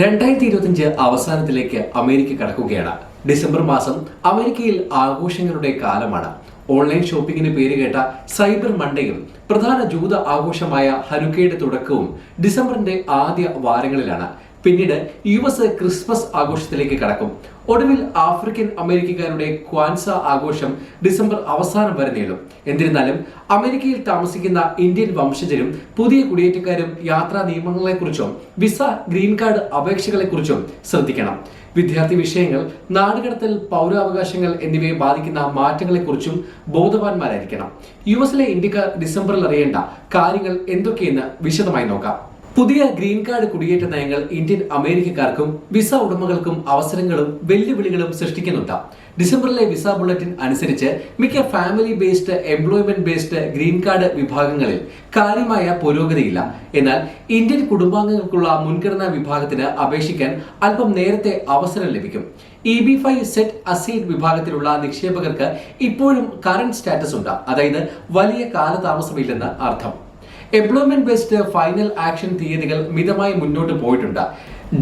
രണ്ടായിരത്തി ഇരുപത്തിയഞ്ച് അവസാനത്തിലേക്ക് അമേരിക്ക കടക്കുകയാണ്. ഡിസംബർ മാസം അമേരിക്കയിൽ ആഘോഷങ്ങളുടെ കാലമാണ്. ഓൺലൈൻ ഷോപ്പിംഗിന് പേര് കേട്ട സൈബർ മണ്ടയും പ്രധാന ജൂത ആഘോഷമായ ഹനുക്കയുടെ തുടക്കവും ഡിസംബറിന്റെ ആദ്യ വാരങ്ങളിലാണ് പിന്നീട് യു എസ് ക്രിസ്മസ് ആഘോഷത്തിലേക്ക് കടക്കും. ഒടുവിൽ ആഫ്രിക്കൻ അമേരിക്കക്കാരുടെ ക്വാൻസ ആഘോഷം ഡിസംബർ അവസാനം വരെ നീളും. എന്നിരുന്നാലും അമേരിക്കയിൽ താമസിക്കുന്ന ഇന്ത്യൻ വംശജരും പുതിയ കുടിയേറ്റക്കാരും യാത്രാ നിയമങ്ങളെക്കുറിച്ചും വിസ ഗ്രീൻ കാർഡ് അപേക്ഷകളെക്കുറിച്ചും ശ്രദ്ധിക്കണം. വിദ്യാർത്ഥി വിഷയങ്ങൾ നാടുകടത്തൽ പൗരാവകാശങ്ങൾ എന്നിവയെ ബാധിക്കുന്ന മാറ്റങ്ങളെക്കുറിച്ചും ബോധവാന്മാരായിരിക്കണം. യു എസിലെ ഇന്ത്യക്കാർ ഡിസംബറിൽ അറിയേണ്ട കാര്യങ്ങൾ എന്തൊക്കെയെന്ന് വിശദമായി നോക്കാം. പുതിയ ഗ്രീൻ കാർഡ് കുടിയേറ്റ നയങ്ങൾ ഇന്ത്യൻ അമേരിക്കക്കാർക്കും വിസ ഉടമകൾക്കും അവസരങ്ങളും വെല്ലുവിളികളും സൃഷ്ടിക്കുന്നുണ്ട്. ഡിസംബറിലെ വിസ ബുള്ളറ്റിൻ അനുസരിച്ച് മിക്ക family based employment based green card വിഭാഗങ്ങളിൽ കാര്യമായ പുരോഗതിയില്ല. എന്നാൽ ഇന്ത്യൻ കുടുംബാംഗങ്ങൾക്കുള്ള മുൻഗണനാ വിഭാഗത്തിന് അപേക്ഷിക്കാൻ അല്പം നേരത്തെ അവസരം ലഭിക്കും. E B five set aside വിഭാഗത്തിലുള്ള നിക്ഷേപകർക്ക് ഇപ്പോഴും കറന്റ് സ്റ്റാറ്റസ് ഉണ്ട്. അതായത് വലിയ കാലതാമസമില്ലെന്ന് അർത്ഥം. എംപ്ലോയ്മെന്റ് ബേസ്ഡ് ഫൈനൽ ആക്ഷൻ തീയതികൾ മിതമായി മുന്നോട്ട് പോയിട്ടുണ്ട്.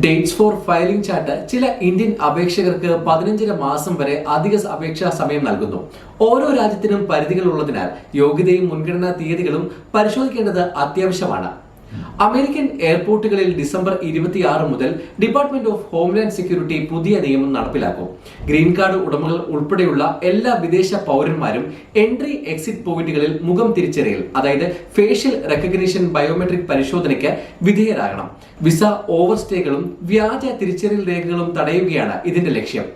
ഡേറ്റ്സ് ഫോർ ഫയലിംഗ് ചാർട്ട് ചില ഇന്ത്യൻ അപേക്ഷകർക്ക് പതിനഞ്ചര മാസം വരെ അധിക അപേക്ഷാ സമയം നൽകുന്നു. ഓരോ രാജ്യത്തിനും പരിധികൾ ഉള്ളതിനാൽ യോഗ്യതയും മുൻഗണനാ തീയതികളും പരിശോധിക്കേണ്ടത് അത്യാവശ്യമാണ്. അമേരിക്കൻ എയർപോർട്ടുകളിൽ ഡിസംബർ ഇരുപത്തിയാറ് മുതൽ ഡിപ്പാർട്ട്മെന്റ് ഓഫ് ഹോംലാൻഡ് സെക്യൂരിറ്റി പുതിയ നിയമം നടപ്പിലാക്കും. ഗ്രീൻ കാർഡ് ഉടമകൾ ഉൾപ്പെടെയുള്ള എല്ലാ വിദേശ പൗരന്മാരും എൻട്രി എക്സിറ്റ് പോയിന്റുകളിൽ മുഖം തിരിച്ചറിയൽ അതായത് ഫേഷ്യൽ റെക്കഗ്നിഷൻ ബയോമെട്രിക് പരിശോധനയ്ക്ക് വിധേയരാകണം. വിസ ഓവർസ്റ്റേകളും വ്യാജ തിരിച്ചറിയൽ രേഖകളും തടയുകയാണ് ഇതിന്റെ ലക്ഷ്യം.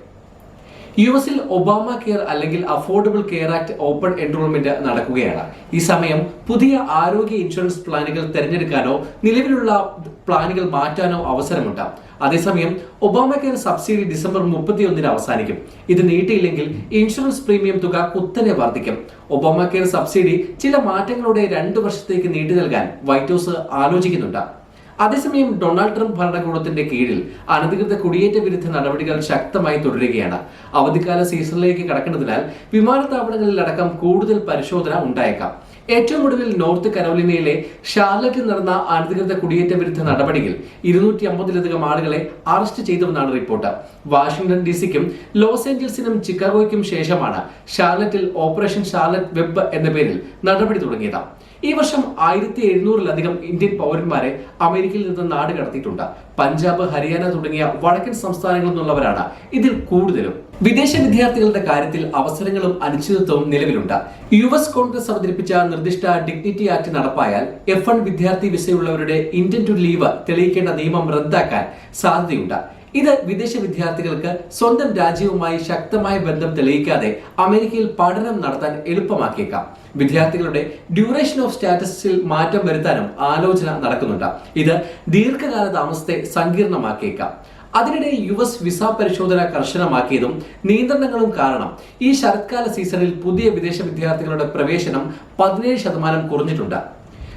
യു എസിൽ ഒബാമ കെയർ അല്ലെങ്കിൽ affordable care act open enrolment നടക്കുകയാണ്. ഈ സമയം പുതിയ ആരോഗ്യ ഇൻഷുറൻസ് പ്ലാനുകൾ തിരഞ്ഞെടുക്കാനോ നിലവിലുള്ള പ്ലാനുകൾ മാറ്റാനോ അവസരമുണ്ട്. അതേസമയം ഒബാമ കെയർ സബ്സിഡി ഡിസംബർ മുപ്പത്തിയൊന്നിന് അവസാനിക്കും. ഇത് നീട്ടിയില്ലെങ്കിൽ ഇൻഷുറൻസ് പ്രീമിയം തുക കുത്തനെ വർദ്ധിക്കും. ഒബാമ കെയർ സബ്സിഡി ചില മാറ്റങ്ങളോടെ രണ്ടു വർഷത്തേക്ക് നീട്ടി നൽകാൻ വൈറ്റ് ഹൗസ് ആലോചിക്കുന്നുണ്ട്. അതേസമയം ഡൊണാൾഡ് ട്രംപ് ഭരണകൂടത്തിന്റെ കീഴിൽ അനധികൃത കുടിയേറ്റ വിരുദ്ധ നടപടികൾ ശക്തമായി തുടരുകയാണ്. അവധിക്കാല സീസണിലേക്ക് കടക്കുന്നതിനാൽ വിമാനത്താവളങ്ങളിൽ അടക്കം കൂടുതൽ പരിശോധന ഉണ്ടായേക്കാം. ഏറ്റവും ഒടുവിൽ നോർത്ത് കരോലിനയിലെ ഷാർലറ്റിൽ നടന്ന അനധികൃത കുടിയേറ്റ വിരുദ്ധ നടപടിയിൽ ഇരുന്നൂറ്റി അമ്പതിലധികം ആളുകളെ അറസ്റ്റ് ചെയ്തുവെന്നാണ് റിപ്പോർട്ട്. വാഷിംഗ്ടൺ ഡി സിക്കും ലോസ് ഏഞ്ചൽസിനും ചിക്കാഗോയ്ക്കും ശേഷമാണ് ഷാർലറ്റിൽ ഓപ്പറേഷൻ ഷാർലറ്റ് വെബ് എന്ന പേരിൽ നടപടി തുടങ്ങിയത്. ഈ വർഷം ആയിരത്തി എഴുന്നൂറിലധികം ഇന്ത്യൻ പൗരന്മാരെ അമേരിക്കയിൽ നിന്ന് നാട് കടത്തിയിട്ടുണ്ട്. പഞ്ചാബ് ഹരിയാന തുടങ്ങിയ വടക്കൻ സംസ്ഥാനങ്ങളിൽ നിന്നുള്ളവരാണ് ഇതിൽ കൂടുതലും. വിദേശ വിദ്യാർത്ഥികളുടെ കാര്യത്തിൽ അവസരങ്ങളും അനിശ്ചിതത്വവും നിലവിലുണ്ട്. യു എസ് കോൺഗ്രസ് അവതരിപ്പിച്ച നിർദ്ദിഷ്ട ഡിഗ്നിറ്റി ആക്ട് നടപ്പായാൽ എഫ് വൺ വിദ്യാർത്ഥി വിസയുള്ളവരുടെ ഇന്ത്യൻ ടു ലീവ് തെളിയിക്കേണ്ട നിയമം റദ്ദാക്കാൻ സാധ്യതയുണ്ട്. ഇത് വിദേശ വിദ്യാർത്ഥികൾക്ക് സ്വന്തം രാജ്യവുമായി ശക്തമായ ബന്ധം തെളിയിക്കാതെ അമേരിക്കയിൽ പഠനം നടത്താൻ എളുപ്പമാക്കിയേക്കാം. വിദ്യാർത്ഥികളുടെ ഡ്യൂറേഷൻ ഓഫ് സ്റ്റാറ്റസിൽ മാറ്റം വരുത്താനും ആലോചന നടക്കുന്നുണ്ട്. ഇത് ദീർഘകാല താമസത്തെ സങ്കീർണമാക്കിയേക്കാം. അതിനിടെ യു എസ് വിസ പരിശോധന കർശനമാക്കിയതും നിയന്ത്രണങ്ങളും കാരണം ഈ ശരത്കാല സീസണിൽ പുതിയ വിദേശ വിദ്യാർത്ഥികളുടെ പ്രവേശനം പതിനേഴ് ശതമാനം കുറഞ്ഞിട്ടുണ്ട്.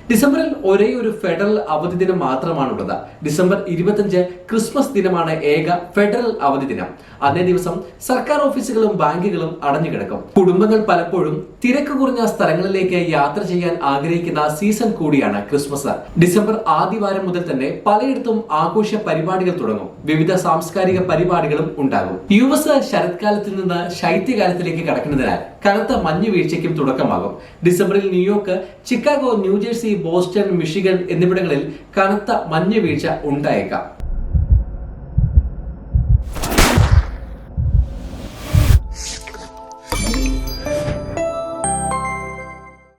ഡിസംബറിൽ ഒരേ ഒരു ഫെഡറൽ അവധി ദിനം മാത്രമാണുള്ളത്. ഡിസംബർ ഇരുപത്തിയഞ്ച് ക്രിസ്മസ് ദിനമാണ് ഏക ഫെഡറൽ അവധി ദിനം. അതേ ദിവസം സർക്കാർ ഓഫീസുകളും ബാങ്കുകളും അടഞ്ഞു കിടക്കും കുടുംബങ്ങൾ പലപ്പോഴും തിരക്ക് കുറഞ്ഞ സ്ഥലങ്ങളിലേക്ക് യാത്ര ചെയ്യാൻ ആഗ്രഹിക്കുന്ന സീസൺ കൂടിയാണ് ക്രിസ്മസ്. ഡിസംബർ ആദ്യവാരം മുതൽ തന്നെ പലയിടത്തും ആഘോഷ പരിപാടികൾ തുടങ്ങും. വിവിധ സാംസ്കാരിക പരിപാടികളും ഉണ്ടാകും. യു എസ് ശരത്കാലത്തിൽ നിന്ന് ശൈത്യകാലത്തിലേക്ക് കടക്കുന്നതിനാൽ കനത്ത മഞ്ഞു വീഴ്ചയ്ക്കും തുടക്കമാകും. ഡിസംബറിൽ New York Chicago New Jersey Boston Michigan എന്നിവിടങ്ങളിൽ കനത്ത മഞ്ഞു വീഴ്ച ഉണ്ടായേക്കാം.